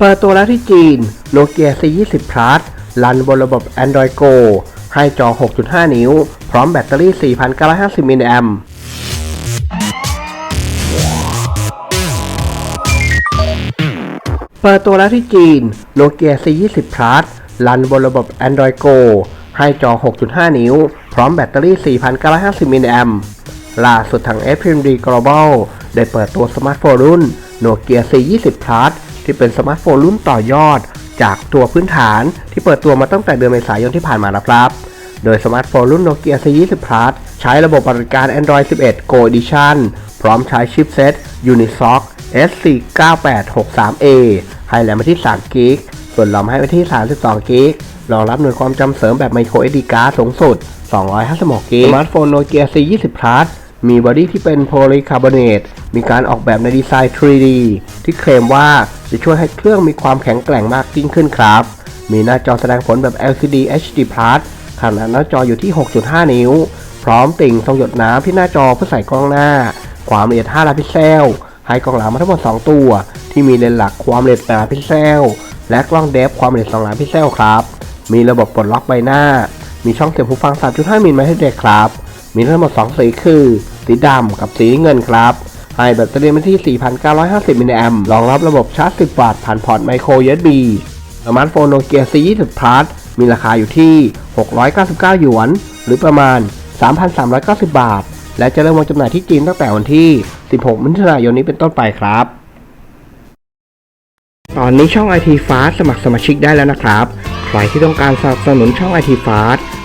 เปิดตัวแล้วที่จีน Nokia C20 Plus รันบนระบบ Android Go ให้จอ 6.5 นิ้ว พร้อมแบตเตอรี่ 4,950 มิลลิแอมเปิดตัวแล้วที่จีน Nokia C20 Plus รันบนระบบ Android Go ให้จอ 6.5 นิ้ว พร้อมแบตเตอรี่ 4,950 มิลลิแอมล่าสุดทาง FMD Global ได้เปิดตัวสมาร์ทโฟนรุ่น Nokia C20 Plus ที่เป็นสมาร์ทโฟนรุ่นต่อยอด จากตัวพื้นฐานที่เปิดตัวมาตั้งแต่เดือนเมษายนที่ผ่านมาแล้วครับโดยสมาร์ทโฟนรุ่น Nokia C20 Plus ใช้ระบบบริการ Android 11 Go Edition พร้อมใช้ชิปเซ็ต Unisoc S49863A ให้แรมที่3กิกส่วนรอมให้ไปที่32กิกรองรับหน่วยความจำเสริมแบบ Micro SD card สูงสุด 256กิกสมาร์ทโฟน Nokia C20 Plus มีบอดี้ที่เป็นโพลีคาร์บอเนต มีการออกแบบในดีไซน์ 3D ที่เคลมว่าจะช่วยให้เครื่องมีความแข็งแกร่งมากยิ่งขึ้นครับ มีหน้าจอแสดงผลแบบ LCD HD Plus ขนาดหน้าจออยู่ที่ 6.5 นิ้ว พร้อมติ่งทรงหยดน้ำที่หน้าจอเพื่อใส่กล้องหน้า ความละเอียด 5 ล้านพิกเซล ให้กล้องหลังมาทั้งหมด 2 ตัว ที่มีเลนส์หลักความละเอียด 8 ล้านพิกเซล และกล้องเดฟความละเอียด 2 ล้านพิกเซลครับ มีระบบปลดล็อกใบหน้า มีช่องเสียบหูฟัง 3.5 มิลลิเมตรเด็กครับ มีทั้งหมด 2 สีคือ สีดำกับสีเงินครับ ให้แบตเตอรี่มาที่ 4,950 มิลลิแอมป์รองรับระบบชาร์จ 10 วัตต์ผ่านพอร์ตไมโคร USB สมาร์ทโฟนโนเกีย C20 Plus มีราคาอยู่ที่ 699 หยวน หรือประมาณ 3,390 บาท และจะเริ่มวางจำหน่ายที่จีนตั้งแต่วันที่ 16 มิถุนายนนี้เป็นต้นไปครับ ตอนนี้ช่อง IT Fast สมัครสมาชิกได้แล้วนะครับ ใครที่ต้องการสนับสนุนช่อง IT Fast